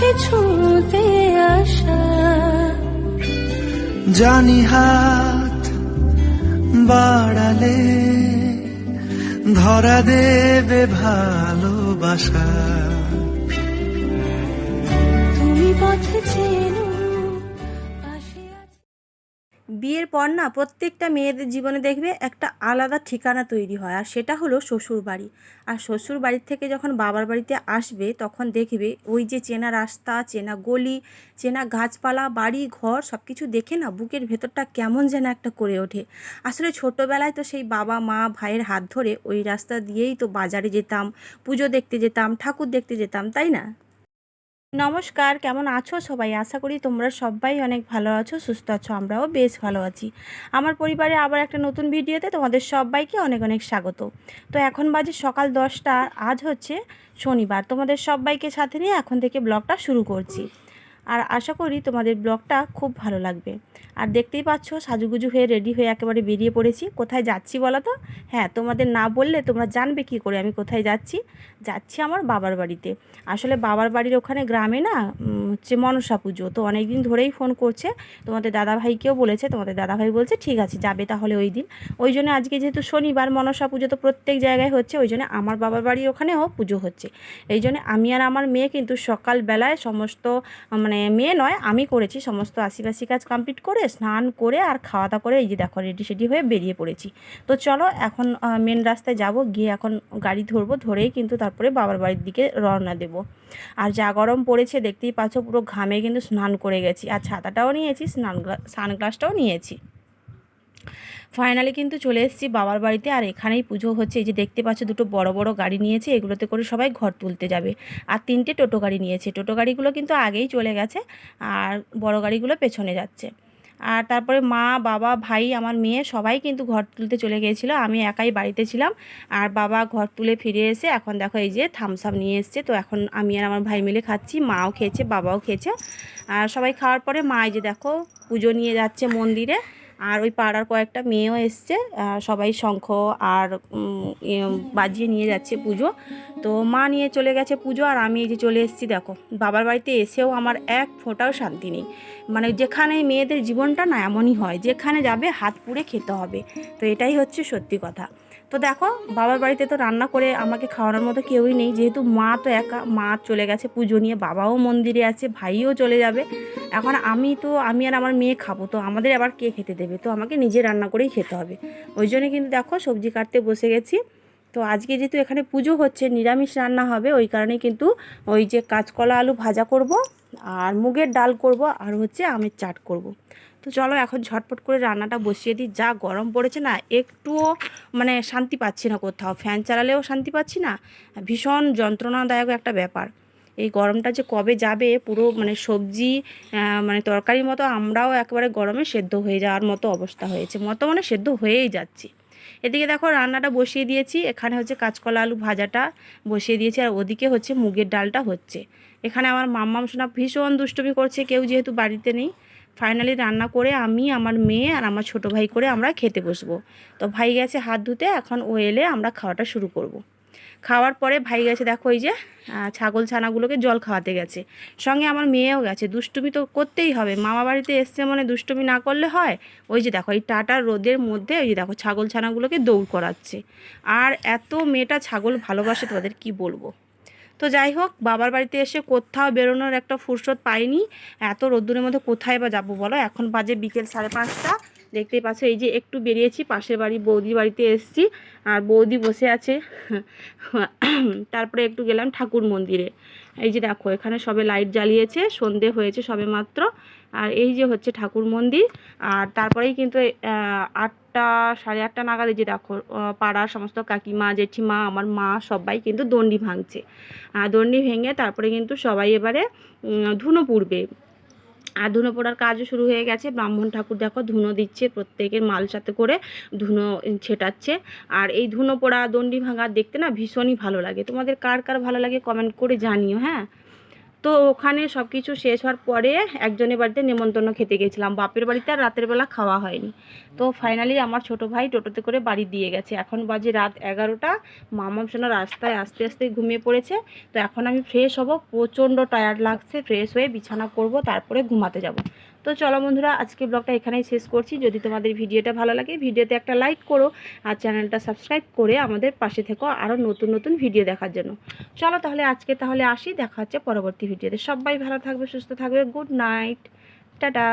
কাছে ছুঁতে আসা। জানি হাত বাড়ালে ধরা দেবে ভালোবাসা। তুমি পথে চেনো বিয়ের পর না প্রত্যেকটা মেয়েদের জীবনে দেখবে একটা আলাদা ঠিকানা তৈরি হয়। আর সেটা হলো শ্বশুর বাড়ি আর শ্বশুর বাড়ির থেকে যখন বাবার বাড়িতে আসবে, তখন দেখবে ওই যে চেনা রাস্তা, চেনা গলি, চেনা গাছপালা, বাড়ি, ঘর সব কিছু দেখে না বুকের ভেতরটা কেমন যেন একটা করে ওঠে। আসলে ছোটোবেলায় তো সেই বাবা, মা, ভাইয়ের হাত ধরে ওই রাস্তা দিয়েই তো বাজারে যেতাম, পুজো দেখতে যেতাম, ঠাকুর দেখতে যেতাম, তাই না? নমস্কার, কেমন আছো সবাই? আশা করি তোমরা সবাই অনেক ভালো আছো, সুস্থ আছো, আমরাও বেশ ভালো আছি। আমার পরিবারে আবার একটা নতুন ভিডিওতে তোমাদের সবাইকে অনেক অনেক স্বাগত। তো এখন বাজে সকাল দশটা, আজ হচ্ছে শনিবার। তোমাদের সবাইকে সাথে নিয়ে এখন থেকে ব্লগটা শুরু করছি। আর আশা করি তোমাদের ব্লগটা খুব ভালো লাগবে। আর দেখতেই পাচ্ছ, সাজুগুজু হয়ে রেডি হয়ে একেবারে বেরিয়ে পড়েছি। কোথায় যাচ্ছি বলো তো? হ্যাঁ তোমাদের না বললে তোমরা জানবে কি করে আমি কোথায় যাচ্ছি। যাচ্ছি আমার বাবার বাড়িতে। আসলে বাবার বাড়ির ওখানে গ্রামে না হচ্ছে মনসা পুজো। তো অনেক দিন ধরেই ফোন করছে। তোমাদের দাদাভাইকেও বলেছে, তোমাদের দাদাভাই বলছে, ঠিক আছে, যাবে তাহলে ওই দিন। ওই জন্য আজকে যেহেতু শনিবার, মনসা পুজো তো প্রত্যেক জায়গায় হচ্ছে, ওই জন্য আমার বাবার বাড়ির ওখানেও পুজো হচ্ছে। এই জন্য আমি আর আমার মেয়ে কিন্তু সকালবেলায় সমস্ত মানে মেয়ে নয়, আমি করেছি, সমস্ত আশিবাসি কাজ কমপ্লিট করে স্নান করে আর খাওয়া দাওয়া করে এই যে দেখো রেডি সেডি হয়ে বেরিয়ে পড়েছি। তো চলো এখন মেন রাস্তায় যাব, গিয়ে এখন গাড়ি ধরবো, ধরেই কিন্তু তারপরে বাবার বাড়ির দিকে রওনা দেব। আর যা গরম পড়েছে দেখতেই পাচ্ছ পুরো ঘামে কিন্তু স্নান করে গেছি। আর ছাতাটাও নিয়েছি, স্নান সানগ্লাসটাও নিয়েছি। ফাইনালি কিন্তু চলে এসেছি বাবার বাড়িতে, আর এখানেই পুজো হচ্ছে। এই যে দেখতে পাচ্ছ দুটো বড় বড় গাড়ি নিয়েছে, এগুলোতে করে সবাই ঘর তুলতে যাবে। আর তিনটে টোটো গাড়ি নিয়েছে। টোটো গাড়িগুলো কিন্তু আগেই চলে গেছে, আর বড় গাড়িগুলো পেছনে যাচ্ছে। আর তারপরে মা, বাবা, ভাই, আমার মেয়ে সবাই কিন্তু ঘর তুলতে চলে গিয়েছিল। আমি একাই বাড়িতে ছিলাম আর বাবা ঘর তুলে ফিরে এসে এখন দেখো এই যে থামস আপ নিয়ে এসছে। তো এখন আমি আর আমার ভাই মিলে খাচ্ছি, মাও খেয়েছে, বাবাও খেয়েছে। আর সবাই খাওয়ার পরে মা এই যে দেখো পুজো নিয়ে যাচ্ছে মন্দিরে। আর ওই পাড়ার কয়েকটা মেয়েও এসছে সবাই শঙ্খ আর ইয়ে বাজিয়ে নিয়ে যাচ্ছে পুজো। তো মা নিয়ে চলে গেছে পুজো আর আমি এই যে চলে এসেছি, দেখো, বাবার বাড়িতে এসেও আমার এক ফোঁটাও শান্তি নেই। মানে যেখানে মেয়েদের জীবনটা না এমনই হয়, যেখানে যাবে হাত পুড়ে খেতে হবে। তো এটাই হচ্ছে সত্যি কথা। তো দেখো, বাবার বাড়িতে তো রান্না করে আমাকে খাওয়ানোর মতো কেউই নেই। যেহেতু মা তো একা, মা চলে গেছে পুজো নিয়ে, বাবাও মন্দিরে আছে, ভাইও চলে যাবে। এখন আমি তো, আমি আর আমার মেয়ে খাব, তো আমাদের আবার কে খেতে দেবে? তো আমাকে নিজে রান্না করেই খেতে হবে। ওই জন্য কিন্তু দেখো, সবজি কাটতে বসে গেছি। তো আজকে যেহেতু এখানে পুজো হচ্ছে, নিরামিষ রান্না হবে, ওই কারণে কিন্তু ওই যে কাঁচকলা আলু ভাজা করব, আর মুগের ডাল করব, আর হচ্ছে আমের চাট করব। তো চলো এখন ঝটপট করে রান্নাটা বসিয়ে দিই। যা গরম পড়েছে না, একটুও মানে শান্তি পাচ্ছি না কোথাও। ফ্যান চালালেও শান্তি পাচ্ছি না। ভীষণ যন্ত্রণাদায়ক একটা ব্যাপার। এই গরমটা যে কবে যাবে, পুরো মানে সবজি মানে তরকারির মতো আমরাও একেবারে গরমে সেদ্ধ হয়ে যাওয়ার মতো অবস্থা হয়েছে। মতো মানে সেদ্ধ হয়েই যাচ্ছি। এদিকে দেখো রান্নাটা বসিয়ে দিয়েছি। এখানে হচ্ছে কাঁচকলা আলু ভাজাটা বসিয়ে দিয়েছি। আর ওদিকে হচ্ছে মুগের ডালটা হচ্ছে। এখানে আমার মাম্মাম সোনা ভীষণ দুষ্টুমি করছে। কেউ যেহেতু বাড়িতে নেই ফাইনালি রান্না করে আমি, আমার মেয়ে আর আমার ছোটো ভাই করে আমরা খেতে বসবো। তো ভাই গেছে হাত ধুতে, এখন ও এলে আমরা খাওয়াটা শুরু করব। খাওয়ার পরে ভাই গেছে, দেখো ওই যে ছাগল ছানাগুলোকে জল খাওয়াতে গেছে। সঙ্গে আমার মেয়েও গেছে, দুষ্টুমি তো করতেই হবে। মামা বাড়িতে এসছে মানে দুষ্টুমি না করলে হয়? ওই যে দেখো, এই টাটার রোদের মধ্যে ওই যে দেখো, ছাগল ছানাগুলোকে দৌড় করাচ্ছে। আর এত মেয়েটা ছাগল ভালোবাসে, তোমাদের কি বলব? তো যাই হোক, বাবার বাড়িতে এসে কোথাও বেরোনোর একটা ফুরসত পাইনি। এত রোদ্দুরের মধ্যে কোথায় বা যাব বলো? এখন বাজে বিকেল সাড়ে পাঁচটা। দেখতেই পাচ্ছ, এই যে একটু বেরিয়েছি, পাশের বাড়ি বৌদি বাড়িতে এসেছি। আর বৌদি বসে আছে। তারপরে একটু গেলাম ঠাকুর মন্দিরে। এই যে দেখো, এখানে সবে লাইট জ্বালিয়েছে, সন্ধে হয়েছে সবে মাত্র। আর এই যে হচ্ছে ঠাকুর মন্দির, আর তারপরেই কিন্তু আটটা, সাড়ে আটটা নাগাদ যে দেখো পাড়ার সমস্ত কাকিমা, জেঠিমা, আমার মা, সবাই কিন্তু দণ্ডি ভাঙছে। আর দণ্ডি ভেঙে তারপরে কিন্তু সবাই এবারে ধুনো পুড়বে। আর ধুনো পোড়ার কাজও শুরু হয়ে গেছে। ব্রাহ্মণ ঠাকুর দেখো ধুনো দিচ্ছে, প্রত্যেকের মাল সাথে করে ধুনো ছেটাচ্ছে। আর এই ধুনো পোড়া দণ্ডি ভাঙা দেখতে না ভীষণই ভালো লাগে। তোমাদের কার কার ভালো লাগে কমেন্ট করে জানিও হ্যাঁ? তো ওখানে সব কিছু শেষ হওয়ার পরে একজনের বাড়িতে নেমন্তন্ন খেতে গেছিলাম। বাপের বাড়িতে আর রাতের বেলা খাওয়া হয়নি। তো ফাইনালি আমার ছোট ভাই টোটোতে করে বাড়ি দিয়ে গেছে। এখন বাজে রাত এগারোটা। মামাম সোনা রাস্তায় আস্তে আস্তে ঘুমিয়ে পড়েছে। তো এখন আমি ফ্রেশ হব। প্রচণ্ড টায়ার্ড লাগছে। ফ্রেশ হয়ে বিছানা করব। তারপরে ঘুমাতে যাব। তো চলো বন্ধুরা আজকে ব্লগটা এখানেই শেষ করছি। যদি তোমাদের ভিডিওটা ভালো লাগে, ভিডিওতে একটা লাইক করো আর চ্যানেলটা সাবস্ক্রাইব করে আমাদের পাশে থেকো আরও নতুন নতুন ভিডিও দেখার জন্য। চলো তাহলে আজকে তাহলে আসি, দেখা হচ্ছে পরবর্তী ভিডিওতে। সবাই ভালো থাকবে, সুস্থ থাকবে। Good night. টাটা।